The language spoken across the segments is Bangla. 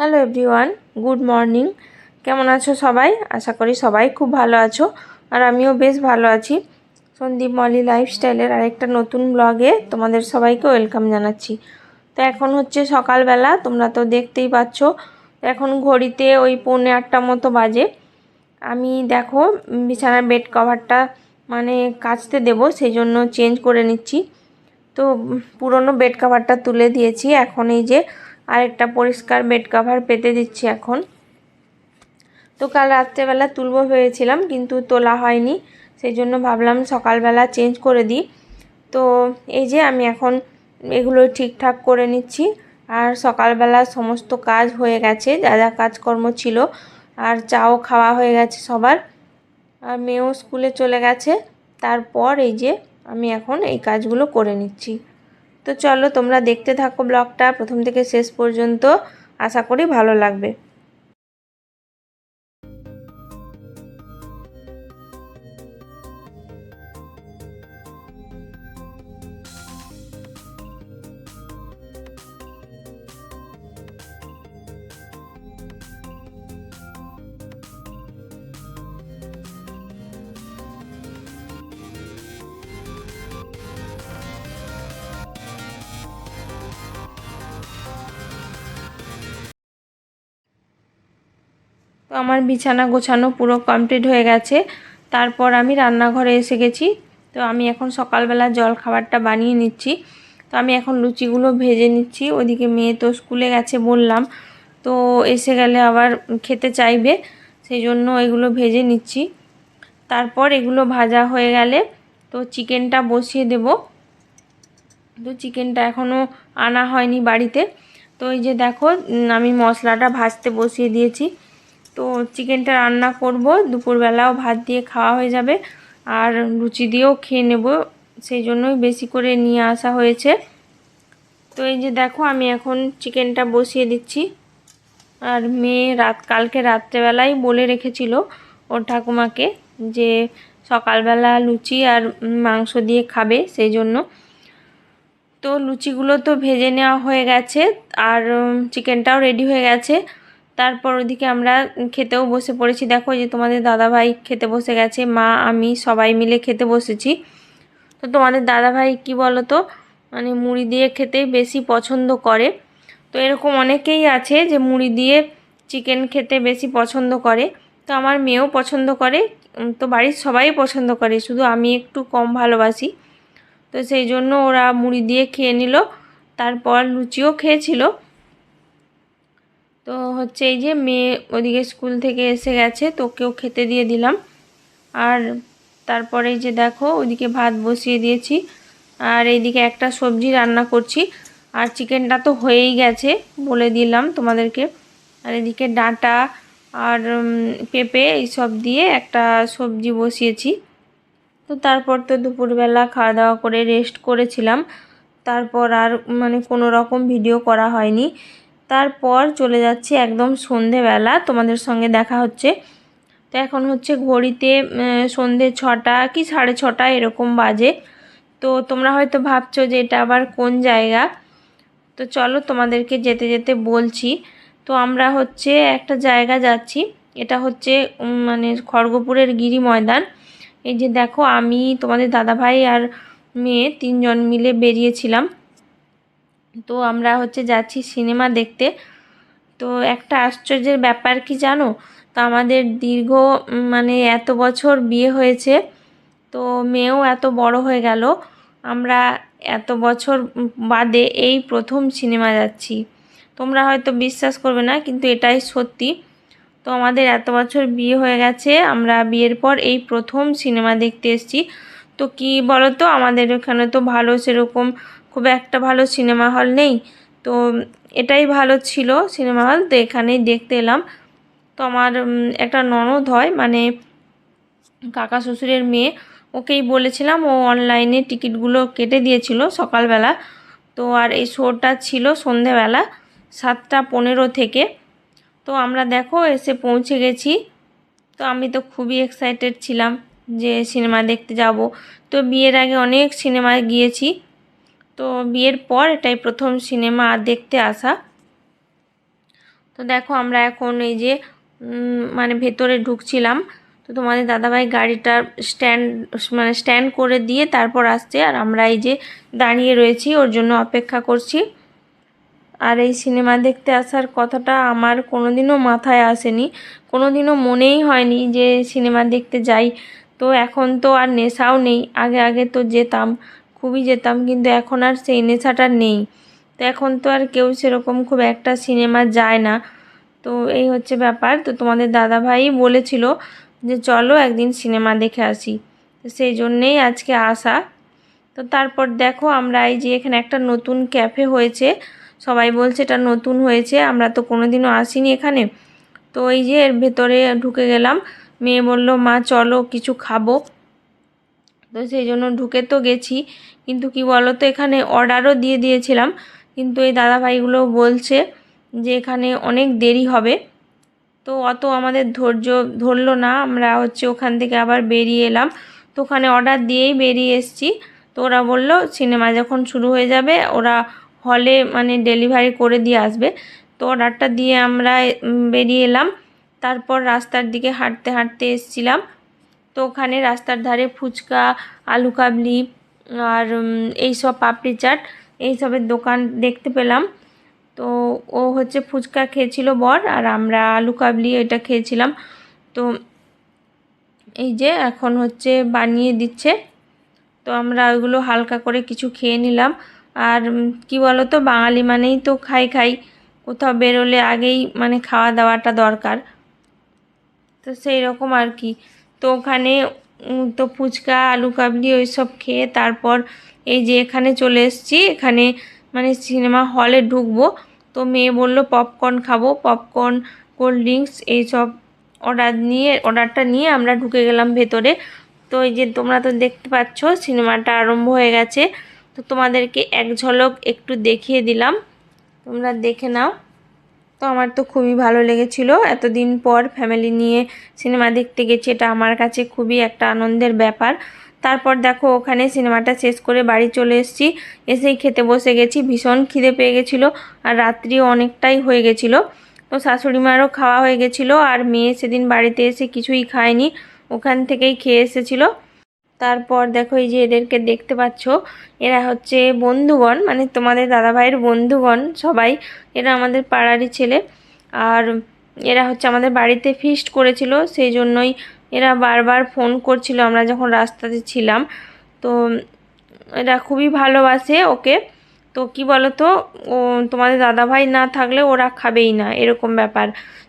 হ্যালো এভরিওয়ান গুড মর্নিং কেমন আছো সবাই? আশা করি সবাই খুব ভালো আছো। আর আমিও বেশ ভালো আছি। সন্দীপ মলি লাইফস্টাইলের আরেকটা নতুন ব্লগে তোমাদের সবাইকে ওয়েলকাম জানাচ্ছি। তো এখন হচ্ছে সকালবেলা, তোমরা তো দেখতেই পাচ্ছ। এখন ঘড়িতে ওই পৌনে আটটা মতো বাজে। আমি দেখো, বিছানার বেড কভারটা মানে কাচতে দেবো সেই জন্য চেঞ্জ করে নিচ্ছি। তো পুরনো বেড কভারটা তুলে দিয়েছি। এখন এই যে আরেকটা পরিষ্কার বেড কভার পেতে দিচ্ছি এখন। তো কাল রাত্রেবেলা তুলবো ভেবেছিলাম, কিন্তু তোলা হয়নি। সেই জন্য ভাবলাম সকালবেলা চেঞ্জ করে দিই। তো এই যে আমি এখন এগুলো ঠিকঠাক করে নিচ্ছি। আর সকালবেলা সমস্ত কাজ হয়ে গেছে, যা যা কাজকর্ম ছিল। আর চাও খাওয়া হয়ে গেছে সবার। আর মেয়েও স্কুলে চলে গেছে। তারপর এই যে আমি এখন এই কাজগুলো করে নিচ্ছি। তো চলো তোমরা দেখতে থাকো ব্লগটা। প্রথম থেকে শেষ পর্যন্ত আশা করি ভালো লাগবে। আমার বিছানা গোছানো পুরো কমপ্লিট হয়ে গেছে। তারপর আমি রান্নাঘরে এসে গেছি। তো আমি এখন সকালবেলা জল খাবারটা বানিয়ে নিচ্ছি। তো আমি এখন লুচিগুলো ভেজে নিচ্ছি। ওদিকে মেয়ে তো স্কুলে গেছে বললাম। তো এসে গেলে আবার খেতে চাইবে। সেই জন্য এগুলো ভেজে নিচ্ছি। তারপর এগুলো ভাজা হয়ে গেলে তো চিকেনটা বসিয়ে দেব। তো চিকেনটা এখনও আনা হয়নি বাড়িতে। তো এই যে দেখো আমি মশলাটা ভাজতে বসিয়ে দিয়েছি। তো চিকেনটা রান্না করব, দুপুরবেলাও ভাত দিয়ে খাওয়া হয়ে যাবে, আর লুচি দিয়েও খেয়ে নেব, সেই জন্যই বেশি করে নিয়ে আসা হয়েছে। তো এই যে দেখো, আমি এখন চিকেনটা বসিয়ে দিচ্ছি। আর মেয়ে রাত, কালকে রাত্রেবেলাই বলে রেখেছিল ওর ঠাকুমাকে যে সকালবেলা লুচি আর মাংস দিয়ে খাবে, সেই জন্য। তো লুচিগুলো তো ভেজে নেওয়া হয়ে গেছে, আর চিকেনটাও রেডি হয়ে গেছে। তারপর ওদিকে আমরা খেতেও বসে পড়েছি। দেখো যে তোমাদের দাদাভাই খেতে বসে গেছে, মা, আমি সবাই মিলে খেতে বসেছি। তো তোমাদের দাদাভাই কি বলো তো মানে মুড়ি দিয়ে খেতেই বেশি পছন্দ করে। তো এরকম অনেকেই আছে যে মুড়ি দিয়ে চিকেন খেতে বেশি পছন্দ করে। তো আমার মেয়েও পছন্দ করে তো বাড়ির সবাই পছন্দ করে, শুধু আমি একটু কম ভালোবাসি। তো সেই জন্য ওরা মুড়ি দিয়ে খেয়ে নিল, তারপর লুচিও খেয়েছিল। তো হচ্ছে এই যে মেয়ে ওদিকে স্কুল থেকে এসে গেছে, তোকেও খেতে দিয়ে দিলাম। আর তারপরে যে দেখো, ওইদিকে ভাত বসিয়ে দিয়েছি। আর এইদিকে একটা সবজি রান্না করছি। আর চিকেনটা তো হয়েই গেছে বলে দিলাম তোমাদেরকে। আর এদিকে ডাঁটা আর পেঁপে এইসব দিয়ে একটা সবজি বসিয়েছি। তো তারপর তো দুপুরবেলা খাওয়া দাওয়া করে রেস্ট করেছিলাম। তারপর আর মানে কোনো রকম ভিডিও করা হয়নি। তারপর চলে যাচ্ছি একদম সন্ধেবেলা। তোমাদের সঙ্গে দেখা হচ্ছে। তো এখন হচ্ছে ঘড়িতে সন্ধে ছটা কি সাড়ে ছটা এরকম বাজে। তো তোমরা হয়তো ভাবছ যে এটা আবার কোন জায়গা? তো চলো তোমাদেরকে যেতে যেতে বলছি। তো আমরা হচ্ছে একটা জায়গা যাচ্ছি। এটা হচ্ছে মানে খড়গপুরের গিরি ময়দান। এই যে দেখো আমি, তোমাদের দাদাভাই আর মেয়ে তিনজন মিলে বেরিয়েছিলাম। তো আমরা হচ্ছে যাচ্ছি সিনেমা দেখতে। তো একটা আশ্চর্যের ব্যাপার কি জানো? তো আমাদের দীর্ঘ মানে এত বছর বিয়ে হয়েছে, তো মেয়েও এত বড় হয়ে গেল। আমরা এত বছর বাদে এই প্রথম সিনেমা যাচ্ছি। তোমরা হয়তো বিশ্বাস করবে না, কিন্তু এটাই সত্যি। তো আমাদের এত বছর বিয়ে হয়ে গেছে, আমরা বিয়ের পর এই প্রথম সিনেমা দেখতে এসেছি। তো কি বলো তো আমাদের এখানে তো ভালো সেরকম খুব একটা ভালো সিনেমা হল নেই। তো এটাই ভালো ছিল সিনেমা হল। তো এখানেই দেখতে এলাম। তো আমার একটা ননদ হয় মানে কাকা শ্বশুরের মেয়ে। ওকেই বলেছিলাম, ও অনলাইনে টিকিটগুলো কেটে দিয়েছিল সকালবেলা। তো আর এই শোটা ছিল সন্ধেবেলা, সাতটা পনেরো থেকে। তো আমরা দেখো, এসে পৌঁছে গেছি। তো আমি তো খুবই এক্সাইটেড ছিলাম। যে সিনেমা দেখতে যাব। তো বিয়ের আগে অনেক সিনেমায় গিয়েছি। তো বিয়ের পর এটাই প্রথম সিনেমা দেখতে আসা। তো তো দেখো আমরা এখন এই যে মানে ভেতরে ঢুকছিলাম। তো তোমাদের দাদাভাই গাড়িটা স্ট্যান্ড মানে স্ট্যান্ড করে দিয়ে তারপর আসছে। আর আমরা এই যে দাঁড়িয়ে রয়েছি, ওর জন্য অপেক্ষা করছি। আর এই সিনেমা দেখতে আসার কথাটা আমার কোনোদিনও মাথায় আসেনি। কোনোদিনও মনেই হয়নি যে সিনেমা দেখতে যাই। তো এখন তো আর নেশাও নেই। আগে আগে তো যেতাম, খুবই যেতাম, কিন্তু এখন আর সেই নেশাটা নেই। তো এখন তো আর কেউ সেরকম খুব একটা সিনেমা যায় না। তো এই হচ্ছে ব্যাপার। তো তোমাদের দাদাভাই বলেছিল যে, চলো একদিন সিনেমা দেখে আসি। তো সেই জন্যেই আজকে আসা। তো তারপর দেখো, আমরা এই যে এখানে একটা নতুন ক্যাফে হয়েছে। সবাই বলছে, এটা নতুন হয়েছে, আমরা তো কোনোদিনও আসিনি এখানে। তো এই যে এর ভেতরে ঢুকে গেলাম। মেয়ে বলল, মা, চলো, কিছু খাব। তো সেই জন্য ঢুকে তো গেছি। কিন্তু কি বলো তো এখানে অর্ডারও দিয়ে দিয়েছিলাম। কিন্তু এই দাদাভাইগুলো বলছে যে, এখানে অনেক দেরি হবে। তো অত আমাদের ধৈর্য ধরলো না। আমরা হচ্ছে ওখান থেকে আবার বেরিয়ে এলাম। তো ওখানে অর্ডার দিয়েই বেরিয়ে এসেছি। তো ওরা বলল, সিনেমা যখন শুরু হয়ে যাবে, ওরা হলে মানে ডেলিভারি করে দিয়ে আসবে। তো অর্ডারটা দিয়ে আমরা বেরিয়ে এলাম। তারপর রাস্তার দিকে হাঁটতে হাঁটতে এসছিলাম। তো ওখানে রাস্তার ধারে ফুচকা, আলু কাবলি আর এইসব পাপড়ি চাট, এইসবের দোকান দেখতে পেলাম। তো ও হচ্ছে ফুচকা খেয়েছিল বর আর আমরা আলু কাবলি এটা খেয়েছিলাম। তো এই যে এখন হচ্ছে বানিয়ে দিচ্ছে। তো আমরা ওইগুলো হালকা করে কিছু খেয়ে নিলাম। আর কি বলো তো বাঙালি মানেই তো খাই খাই। কোথাও বেরোলে আগেই মানে খাওয়া দাওয়াটা দরকার। তো সেই রকম আর কি তো ওখানে তো ফুচকা, আলু কাবলি ওই সব খেয়ে তারপর এই যে এখানে চলে এসেছি, এখানে মানে সিনেমা হলে ঢুকবো। তো মেয়ে বলল পপকর্ন খাব পপকর্ন কোল্ড ড্রিঙ্কস এইসব অর্ডার নিয়ে অর্ডারটা নিয়ে আমরা ঢুকে গেলাম ভেতরে। তো এই যে তোমরা তো দেখতে পাচ্ছ, সিনেমাটা আরম্ভ হয়ে গেছে। তো তোমাদেরকে এক ঝলক একটু দেখিয়ে দিলাম। তোমরা দেখে নাও। তো আমার তো খুবই ভালো লেগেছিল। এতদিন পর ফ্যামিলি নিয়ে সিনেমা দেখতে গেছি, এটা আমার কাছে খুবই একটা আনন্দের ব্যাপার। তারপর দেখো, ওখানে সিনেমাটা শেষ করে বাড়ি চলে এসেছি। এসেই খেতে বসে গেছি, ভীষণ খিদে পেয়ে গেছিল আর রাত্রিও অনেকটাই হয়ে গেছিল। তো শাশুড়ি মারও খাওয়া হয়ে গেছিল আর মেয়ে সেদিন বাড়িতে এসে কিছুই খায়নি, ওখান থেকেই খেয়ে এসেছিল। তারপর দেখো এই যে এদেরকে দেখতে পাচ্ছ, এরা হচ্ছে বন্ধুগণ মানে তোমাদের দাদা ভাইয়ের বন্ধুগণ সবাই, এরা আমাদের পাড়ারই ছেলে। আর এরা হচ্ছে আমাদের বাড়িতে ফিস্ট করেছিল, সেই জন্যই এরা বারবার ফোন করছিল, আমরা যখন রাস্তাতে ছিলাম। তো এরা খুবই ভালোবাসে ওকে। তো কি বলো তো ও তোমাদের দাদাভাই না থাকলে ওরা খাবেই না এরকম ব্যাপার।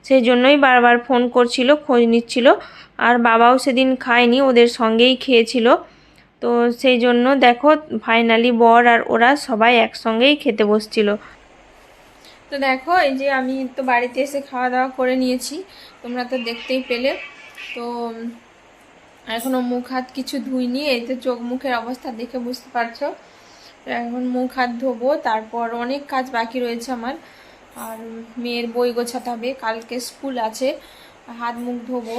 সেই জন্যই বারবার ফোন করছিল খোঁজ নিচ্ছিল আর বাবাও সেদিন খায়নি ওদের সঙ্গেই খেয়েছিল। তো সেই জন্য দেখো ফাইনালি বর আর ওরা সবাই একসঙ্গেই খেতে বসছিল। তো দেখো এই যে আমি তো বাড়িতে এসে খাওয়া দাওয়া করে নিয়েছি তোমরা তো দেখতেই পেলে। তো উম, এখনও মুখ হাত কিছু ধুইনি এই তো চোখ মুখের অবস্থা দেখে বুঝতে পারছ। এখন মুখ হাত ধোবো, তারপর অনেক কাজ বাকি রয়েছে আমার। আর মেয়ের বই গোছাতে হবে, কালকে স্কুল আছে। হাত মুখ ধোবো,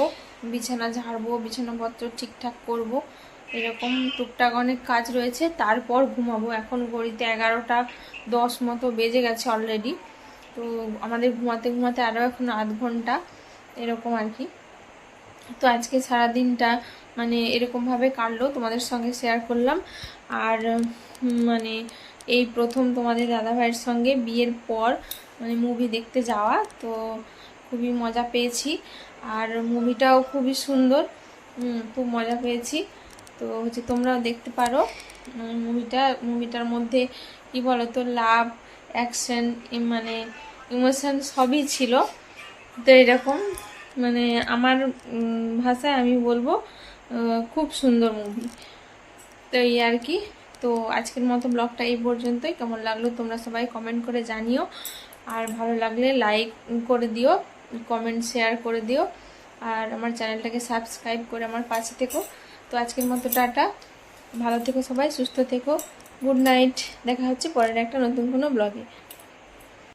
বিছানা ঝাড়বো, বিছানাপত্র ঠিকঠাক করব, এরকম টুকটাক অনেক কাজ রয়েছে। তারপর ঘুমাবো, এখন ঘড়িতে এগারোটা দশ মতো বেজে গেছে অলরেডি তো আমাদের ঘুমাতে ঘুমাতে আরও এখন আধ ঘণ্টা, এরকম আর কি। তো আজকে সারা দিনটা মানে এরকমভাবে কাটলো, তোমাদের সঙ্গে শেয়ার করলাম। আর মানে এই প্রথম তোমাদের দাদাভাইয়ের সঙ্গে বিয়ের পর মানে মুভি দেখতে যাওয়া, তো খুবই মজা পেয়েছি। আর মুভিটাও খুবই সুন্দর খুব মজা পেয়েছি। তো হচ্ছে তোমরাও দেখতে পারো মুভিটা মুভিটার মধ্যে কি বলো তো লাভ অ্যাকশন মানে ইমোশন সবই ছিল। তো এরকম মানে আমার ভাষায় আমি বলব খুব সুন্দর মুভি তো এই আর কি। তো আজকের মতো ব্লগটা এই পর্যন্তই। কেমন লাগল তোমরা সবাই কমেন্ট করে জানিও। আর ভালো লাগলে লাইক করে দিও কমেন্ট শেয়ার করে দিও। আর আমার চ্যানেলটাকে সাবস্ক্রাইব করে আমার পাশে থেকো। তো আজকের মতো টাটা। ভালো থেকো সবাই, সুস্থ থেকো। গুড নাইট দেখা হচ্ছে পরের একটা নতুন কোনো ব্লগে